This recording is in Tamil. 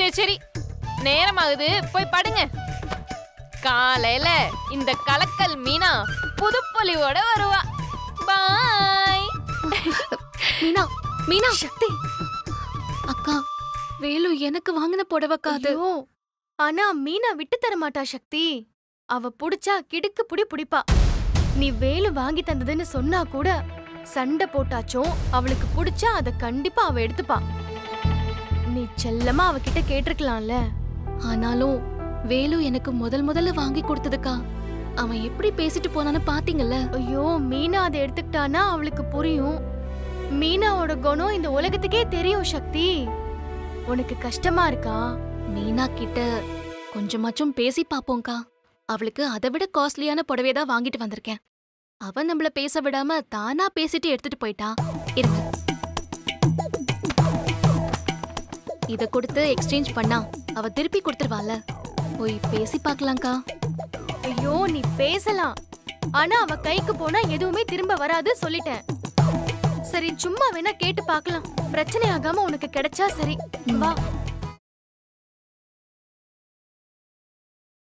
சரி சரி. நேரமாகுது. போய் படுங்க. காலையில இந்த கலக்கல் மீனா புதுப்பொலிவோட வருவா. பாய். மீனா மீனா. சக்தி. அக்கா வேலு எனக்கு வாங்கின புடவைக்கா அது ஆனா மீனா விட்டு தர மாட்டா சக்தி. அவ புடிச்சா கிடுக்கு புடி புடிப்பா. நீ வேலு வாங்கி தந்ததுன்னு சொன்னா கூட சண்டை போட்டாச்சும் அவளுக்கு புடிச்சா அத கண்டிப்பா அவ எடுத்துப்பா. நீ செல்லமா அவகிட்ட கேட்டிருக்கலாம்ல? ஆனாலும் வேலு எனக்கு முதல் முதல்ல வாங்கி கொடுத்ததுக்கா. அவன் எப்படி பேசிட்டு போனான்னு பாத்தீங்கல்ல? ஐயோ மீனா அதை எடுத்துக்கிட்டானா அவளுக்கு புரியும். மீனாவோட குணம் இந்த உலகத்துக்கே தெரியும் சக்தி. உனக்கு கஷ்டமா இருக்கா? மீனா கிட்ட கொஞ்சமாச்சும் பேசி பாப்போம்க்கா. அவளுக்கு அதை விட காஸ்ட்லியான புடவை தான் வாங்கிட்டு வந்திருக்கேன். அவ நம்மள பேச விடாம தானா பேசிட்டு எடுத்துட்டு போயிட்டா. இருங்க இத கொடுத்து எக்ஸ்சேஞ்ச் பண்ணா அவ திருப்பி கொடுத்துருவால போய் பேசி பார்க்கலாம்க்கா. ஐயோ நீ பேசலாம். ஆனா அவ கைக்கு போனா எதுவுமே திரும்ப வராது சொல்லிட்டேன். சரி சும்மா வேணா கேட்டு பார்க்கலாம். பிரச்சனை ஆகாம உனக்கு கிடைச்சா சரி. வா.